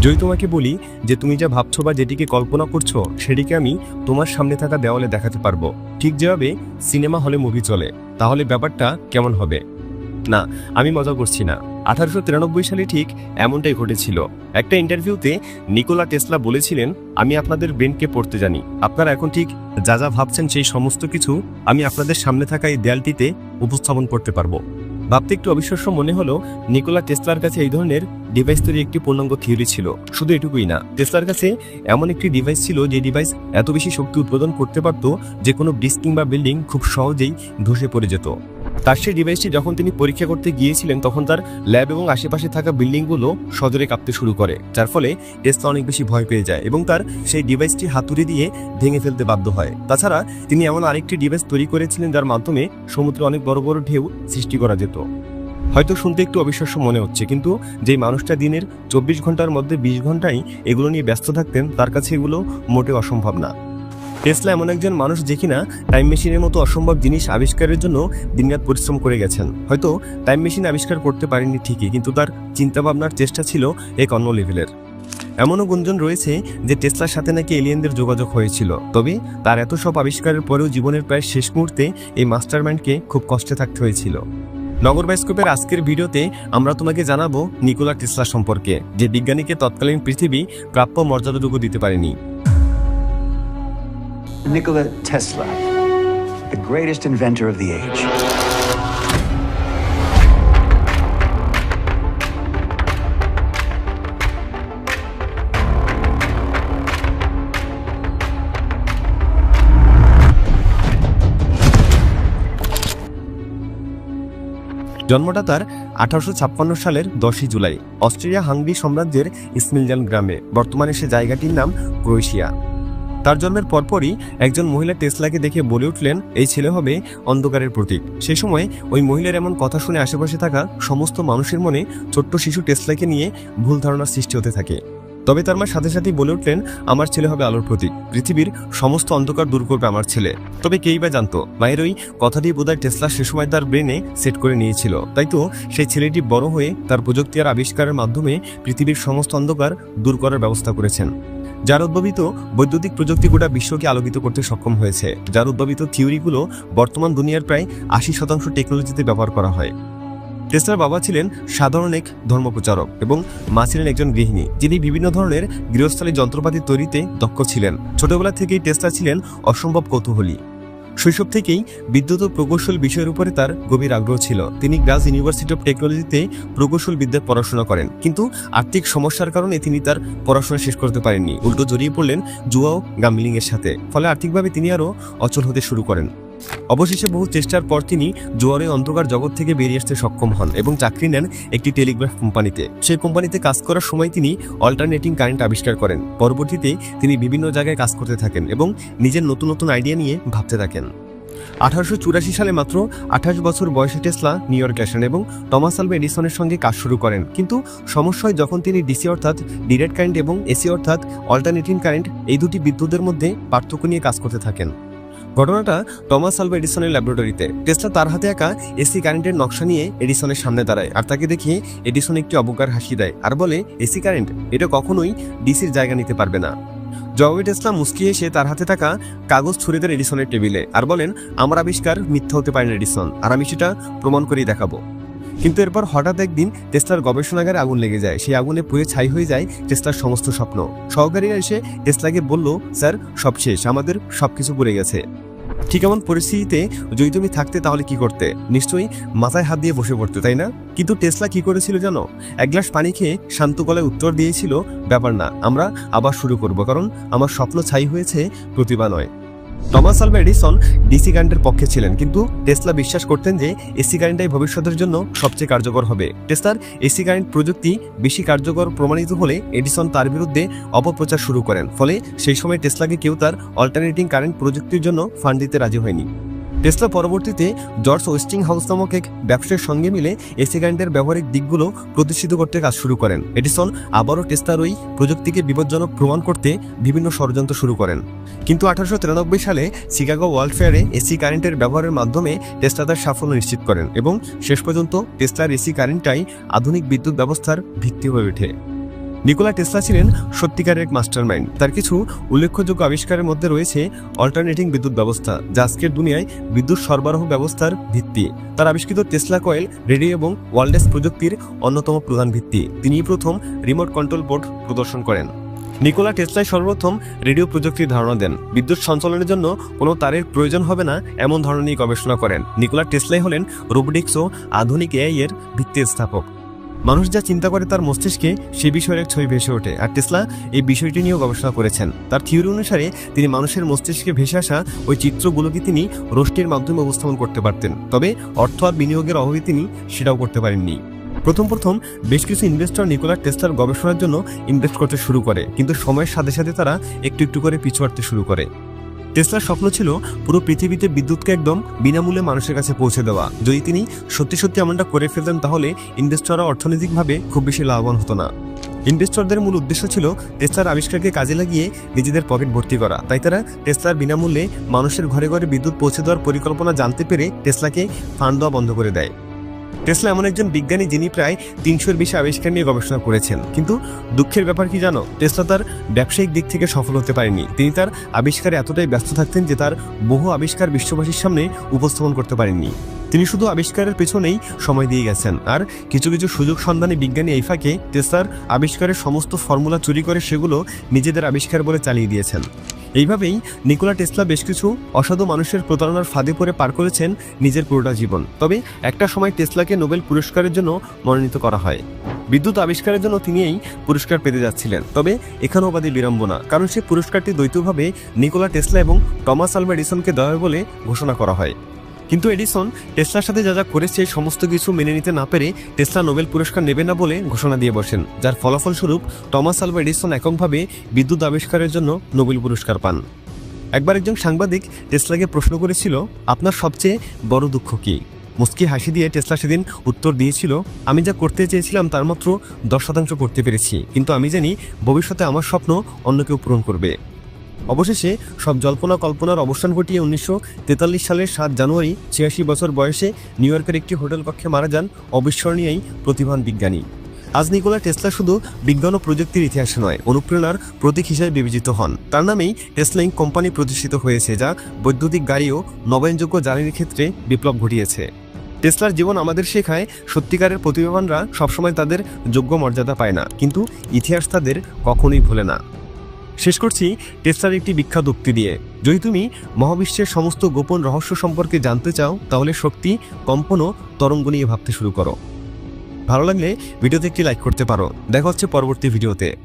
যদি তোমাকে বলি যে তুমি যা ভাবছ বা যেটিকে কল্পনা করছ, সেটিকে আমি তোমার সামনে থাকা দেওয়ালে দেখাতে পারব। ঠিক যেভাবে সিনেমা হলে মুভি চলে, তাহলে ব্যাপারটা কেমন হবে? না, আমি মজা করছি না। আঠারোশো তিরানব্বই সালে ঠিক এমনটাই ঘটেছিল। একটা ইন্টারভিউতে নিকোলা টেসলা বলেছিলেন, আমি আপনাদের ব্রেনকে পড়তে জানি। আপনারা এখন ঠিক যা যা ভাবছেন সেই সমস্ত কিছু আমি আপনাদের সামনে থাকা এই দেয়ালটিতে উপস্থাপন করতে পারব। ভাবতে একটু অবিশ্বাস্য মনে হলো, নিকোলা টেসলার কাছে এই ধরনের ডিভাইস তৈরি একটি পূর্ণাঙ্গ থিওরি ছিল। শুধু এটুকুই না, টেসলার কাছে এমন একটি ডিভাইস ছিল যে ডিভাইস এত বেশি শক্তি উৎপাদন করতে পারত যে কোনো ব্রিজ কিংবা বিল্ডিং খুব সহজেই ধসে পড়ে যেত। তার সেই ডিভাইসটি যখন তিনি পরীক্ষা করতে গিয়েছিলেন, তখন তার ল্যাব এবং আশেপাশে থাকা বিল্ডিংগুলো সজোরে কাঁপতে শুরু করে, যার ফলে টেসলা অনেক বেশি ভয় পেয়ে যায় এবং তার সেই ডিভাইসটি হাতুড়ি দিয়ে ভেঙে ফেলতে বাধ্য হয়। তাছাড়া তিনি এমন আরেকটি ডিভাইস তৈরি করেছিলেন যার মাধ্যমে সমুদ্রে অনেক বড় বড় ঢেউ সৃষ্টি করা যেত। হয়তো শুনতে একটু অবিশ্বাস্য মনে হচ্ছে, কিন্তু যেই মানুষটা দিনের চব্বিশ ঘণ্টার মধ্যে বিশ ঘন্টাই এগুলো নিয়ে ব্যস্ত থাকতেন, তার কাছে এগুলো মোটে অসম্ভব না। টেসলা এমন একজন মানুষ যে কিনা টাইম মেশিনের মতো অসম্ভব জিনিস আবিষ্কারের জন্য দিনরাত পরিশ্রম করে গেছেন। হয়তো টাইম মেশিন আবিষ্কার করতে পারেননি ঠিকই, কিন্তু তার চিন্তাভাবনার চেষ্টা ছিল এক অন্য লেভেলের এমনও গুঞ্জন রয়েছে যে টেসলার সাথে নাকি এলিয়েনদের যোগাযোগ হয়েছিল। তবে তার এত সব আবিষ্কারের পরেও জীবনের প্রায় শেষ মুহূর্তে এই মাস্টারমাইন্ডকে খুব কষ্টে থাকতে হয়েছিল। নগর বায়োস্কোপের আজকের ভিডিওতে আমরা তোমাকে জানাব নিকোলা টেসলা সম্পর্কে, যে বিজ্ঞানীকে তৎকালীন পৃথিবী প্রাপ্য মর্যাদাটুকু দিতে পারেনি। Nikola Tesla, the greatest inventor of the age. জন্মটা তার আঠারোশো ছাপ্পান্ন সালের দশই জুলাই অস্ট্রেলিয়া হাঙ্গরি সাম্রাজ্যের ইসমিলজান গ্রামে বর্তমানে সে জায়গাটির নাম ক্রোয়েশিয়া তার জন্মের পরপরই একজন মহিলা টেসলাকে দেখে বলে উঠলেন, এই ছেলে হবে অন্ধকারের প্রতীক। সে সময় ওই মহিলার এমন কথা শুনে আশেপাশে থাকা সমস্ত মানুষের মনে ছোট্ট শিশু টেসলাকে নিয়ে ভুল ধারণার সৃষ্টি হতে থাকে। তবে তার মা সাথে সাথেই বলে উঠলেন, আমার ছেলে হবে আলোর প্রতীক। পৃথিবীর সমস্ত অন্ধকার দূর করবে আমার ছেলে। তবে কেই বা জানতো, মায়ের ওই কথা কথাটি বোধহয় টেসলা সে সময় তার ব্রেনে সেট করে নিয়েছিল। তাই তো সেই ছেলেটি বড় হয়ে তার প্রযুক্তি আর আবিষ্কারের মাধ্যমে পৃথিবীর সমস্ত অন্ধকার দূর করার ব্যবস্থা করেছেন। যার উদ্ভাবিত বৈদ্যুতিক প্রযুক্তি গোটা বিশ্বকে আলোকিত করতে সক্ষম হয়েছে, যার উদ্ভাবিত থিওরিগুলো বর্তমান দুনিয়ার প্রায় আশি শতাংশ টেকনোলজিতে ব্যবহার করা হয়। টেসলার বাবা ছিলেন সাধারণ এক ধর্মপ্রচারক এবং মা ছিলেন একজন গৃহিণী, যিনি বিভিন্ন ধরনের গৃহস্থলী যন্ত্রপাতি তৈরিতে দক্ষ ছিলেন। ছোটবেলা থেকেই টেসলা ছিলেন অসম্ভব কৌতূহলী। শৈশব থেকেই বিদ্যুৎ ও প্রকৌশল বিষয়ের উপরে তার গভীর আগ্রহ ছিল। তিনি গ্রাজ ইউনিভার্সিটি অফ টেকনোলজিতে প্রকৌশল বিদ্যায় পড়াশোনা করেন, কিন্তু আর্থিক সমস্যার কারণে তিনি তার পড়াশোনা শেষ করতে পারেননি। উল্টো জড়িয়ে পড়লেন জুয়াও এর সাথে, ফলে আর্থিকভাবে তিনি আরও অচল হতে শুরু করেন। অবশেষে বহু চেষ্টার পর তিনি জোয়ারের অন্ধকার জগৎ থেকে বেরিয়ে আসতে সক্ষম হন এবং চাকরি নেন একটি টেলিগ্রাফ কোম্পানিতে। সেই কোম্পানিতে কাজ করার সময় তিনি অল্টারনেটিং কারেন্ট আবিষ্কার করেন। পরবর্তীতে তিনি বিভিন্ন জায়গায় কাজ করতে থাকেন এবং নিজের নতুন নতুন আইডিয়া নিয়ে ভাবতে থাকেন। আঠারোশো চুরাশি সালে মাত্র আঠাশ বছর বয়সে টেসলা নিউ ইয়র্কে আসেন এবং টমাস আলভা এডিসনের সঙ্গে কাজ শুরু করেন। কিন্তু সমস্যায় যখন তিনি ডিসি অর্থাৎ ডিরেক্ট কারেন্ট এবং এসি অর্থাৎ অল্টারনেটিং কারেন্ট এই দুটি বিদ্যুতের মধ্যে পার্থক্য নিয়ে কাজ করতে থাকেন। ঘটনাটা টমাস আলভা এডিসনের ল্যাবরেটরিতে। টেসলা তার হাতে একা এসি কারেন্টের নকশা নিয়ে এডিসনের সামনে দাঁড়ায় আর তাকে দেখিয়ে এডিসন একটি অবজ্ঞার হাসি দেয় আর বলে, এসি কারেন্ট? এটা কখনোই ডিসির জায়গা নিতে পারবে না। জবাবে টেসলা মুস্কি এসে তার হাতে থাকা কাগজ ছুড়ে দেন এডিসনের টেবিলে আর বলেন, আমার আবিষ্কার মিথ্যা হতে পারে না এডিসন, আর আমি সেটা প্রমাণ করেই দেখাবো। কিন্তু এরপর হঠাৎ একদিন টেসলার গবেষণাগারে আগুন লেগে যায়। সেই আগুনে পুড়ে ছাই হয়ে যায় টেসলার সমস্ত স্বপ্ন। সহকারীরা এসে টেসলাকে বলল, স্যার, সব শেষ, আমাদের সবকিছু পুড়ে গেছে। ঠিক এমন পরিস্থিতিতে যদি তুমি থাকতে তাহলে কি করতে? নিশ্চয়ই মাথায় হাত দিয়ে বসে পড়তে, তাই না? কিন্তু টেসলা কি করেছিল জানো? এক গ্লাস পানি খেয়ে শান্ত গলায় উত্তর দিয়েছিল, ব্যাপার না, আমরা আবার শুরু করব, কারণ আমার স্বপ্ন ছাই হয়েছে প্রতিভা নয়। টমাস আলভা এডিসন ডিসি কারেন্টের পক্ষে ছিলেন, কিন্তু টেসলা বিশ্বাস করতেন যে এসি কারেন্টটাই ভবিষ্যতের জন্য সবচেয়ে কার্যকর হবে। টেসলার এসি কারেন্ট প্রযুক্তি বেশি কার্যকর প্রমাণিত হলে এডিসন তার বিরুদ্ধে অপপ্রচার শুরু করেন, ফলে সেই সময় টেসলাকে কেউ তার অল্টারনেটিং কারেন্ট প্রযুক্তির জন্য ফান্ড দিতে রাজি হয়নি। টেসলা পরবর্তীতে জর্জ ওয়েস্টিং হাউস নামক এক ব্যবসায়ীর সঙ্গে মিলে এসি কারেন্টের ব্যবহারিক দিকগুলো প্রতিষ্ঠিত করতে কাজ শুরু করেন। এডিসন আবারও টেসলার ওই প্রযুক্তিকে বিপজ্জনক প্রমাণ করতে বিভিন্ন ষড়যন্ত্র শুরু করেন। কিন্তু আঠারোশো তিরানব্বই সালে শিকাগো ওয়ার্ল্ড ফেয়ারে এসি কারেন্টের ব্যবহারের মাধ্যমে টেসলা তার সাফল্য নিশ্চিত করেন এবং শেষ পর্যন্ত টেসলার এসি কারেন্টটাই আধুনিক বিদ্যুৎ ব্যবস্থার ভিত্তি হয়ে ওঠে। নিকোলা টেসলা ছিলেন সত্যিকারের এক মাস্টারমাইন্ড। তার কিছু উল্লেখযোগ্য আবিষ্কারের মধ্যে রয়েছে অল্টারনেটিং বিদ্যুৎ ব্যবস্থা, যা আজকের দুনিয়ায় বিদ্যুৎ সরবরাহ ব্যবস্থার ভিত্তি। তার আবিষ্কৃত টেসলা কয়েল, রেডিও এবং ওয়ার্ল্ডেস প্রযুক্তির অন্যতম প্রধান ভিত্তি। তিনিই প্রথম রিমোট কন্ট্রোল বোর্ড প্রদর্শন করেন। নিকোলা টেসলাই সর্বপ্রথম রেডিও প্রযুক্তির ধারণা দেন। বিদ্যুৎ সঞ্চালনের জন্য কোনো তারের প্রয়োজন হবে না, এমন ধরনের গবেষণা করেন। নিকোলা টেসলাই হলেন রোবোটিক্স ও আধুনিক এআই এর ভিত্তির স্থাপক মানুষ যা চিন্তা করে তার মস্তিষ্কে সে বিষয়ের এক ছবি ভেসে ওঠে। আর টেসলা এই বিষয়টি নিয়েও গবেষণা করেছেন। তার থিওরি অনুসারে তিনি মানুষের মস্তিষ্কে ভেসে আসা ওই চিত্রগুলোকে তিনি রোষ্টের মাধ্যমে উপস্থাপন করতে পারতেন। তবে অর্থ আর বিনিয়োগের অভাবে তিনি সেটাও করতে পারেননি। প্রথম প্রথম বেশ কিছু ইনভেস্টর নিকোলা টেসলার গবেষণার জন্য ইনভেস্ট করতে শুরু করে। কিন্তু সময়ের সাথে সাথে তারা একটু একটু করে পিছু শুরু করে। টেসলার স্বপ্ন ছিল পুরো পৃথিবীতে বিদ্যুৎকে একদম বিনামূল্যে মানুষের কাছে পৌঁছে দেওয়া। যদি তিনি সত্যি সত্যি এমনটা করে ফেলতেন তাহলে ইনভেস্টররা অর্থনৈতিকভাবে খুব বেশি লাভবান হতো না। ইনভেস্টরদের মূল উদ্দেশ্য ছিল টেসলার আবিষ্কারকে কাজে লাগিয়ে নিজেদের পকেট ভর্তি করা। তাই তারা টেসলার বিনামূল্যে মানুষের ঘরে ঘরে বিদ্যুৎ পৌঁছে দেওয়ার পরিকল্পনা জানতে পেরে টেসলাকে ফান্ড দেওয়া বন্ধ করে দেয়। টেসলা এমন একজন বিজ্ঞানী যিনি প্রায় তিনশোর বেশি আবিষ্কার নিয়ে গবেষণা করেছেন। কিন্তু দুঃখের ব্যাপার কি জানো? টেসলা তার ব্যবসায়িক দিক থেকে সফল হতে পারেনি। তিনি তার আবিষ্কারে এতটাই ব্যস্ত থাকতেন যে তার বহু আবিষ্কার বিশ্ববাসীর সামনে উপস্থাপন করতে পারেননি। তিনি শুধু আবিষ্কারের পেছনেই সময় দিয়ে গেছেন। আর কিছু কিছু সুযোগ সন্ধানী বিজ্ঞানী এই ফাঁকে টেসলার আবিষ্কারের সমস্ত ফর্মুলা চুরি করে সেগুলো নিজেদের আবিষ্কার বলে চালিয়ে দিয়েছেন। এইভাবেই নিকোলা টেসলা বেশ কিছু অসাধু মানুষের প্রতারণার ফাঁদে পড়ে পার করেছেন নিজের পুরোটা জীবন। তবে একটা সময় টেসলাকে নোবেল পুরস্কারের জন্য মনোনীত করা হয়। বিদ্যুৎ আবিষ্কারের জন্য তিনি এই পুরস্কার পেতে যাচ্ছিলেন। তবে এখানেও বাদে বিড়ম্বনা, কারণ সে পুরস্কারটি দ্বৈতভাবে নিকোলা টেসলা এবং টমাস আলভা এডিসনকে দেওয়া হয় বলে ঘোষণা করা হয়। কিন্তু এডিসন টেসলার সাথে যা যা করেছে সমস্ত কিছু মেনে নিতে না পেরে টেসলা নোবেল পুরস্কার নেবে না বলে ঘোষণা দিয়ে বসেন, যার ফলাফলস্বরূপ টমাস আলভা এডিসন এককভাবে বিদ্যুৎ আবিষ্কারের জন্য নোবেল পুরস্কার পান। একবার একজন সাংবাদিক টেসলাকে প্রশ্ন করেছিল, আপনার সবচেয়ে বড় দুঃখ কী? মুস্কি হাসি দিয়ে টেসলা সেদিন উত্তর দিয়েছিল, আমি যা করতে চেয়েছিলাম তার মাত্র দশ শতাংশ করতে পেরেছি, কিন্তু আমি জানি ভবিষ্যতে আমার স্বপ্ন অন্য কেউ পূরণ করবে। অবশেষে সব জল্পনা কল্পনার অবসান ঘটিয়ে উনিশশো তেতাল্লিশ সালের সাত জানুয়ারি ছিয়াশি বছর বয়সে নিউ ইয়র্কের একটি হোটেল কক্ষে মারা যান অবিস্মরণীয় প্রতিভান বিজ্ঞানী। আজ নিকোলা টেসলা শুধু বিজ্ঞান ও প্রযুক্তির ইতিহাসে নয়, অনুপ্রেরণার প্রতীক হিসেবে বিবেচিত হন। তার নামেই টেসলাইং কোম্পানি প্রতিষ্ঠিত হয়েছে, যা বৈদ্যুতিক গাড়ি ও নবায়নযোগ্য জ্বালানির ক্ষেত্রে বিপ্লব ঘটিয়েছে। টেসলার জীবন আমাদের শেখায় সত্যিকারের প্রতিভাবানরা সবসময় তাদের যোগ্য মর্যাদা পায় না, কিন্তু ইতিহাস তাদের কখনোই ভোলে না। শেষ করছি টেসলার একটি বিখ্যাত উক্তি দিয়ে। যদি তুমি মহাবিশ্বের সমস্ত গোপন রহস্য সম্পর্কে জানতে চাও, তাহলে শক্তি, কম্পন ও তরঙ্গ নিয়ে ভাবতে শুরু করো। ভালো লাগলে ভিডিওতে একটি লাইক করতে পারো। দেখা হচ্ছে পরবর্তী ভিডিওতে।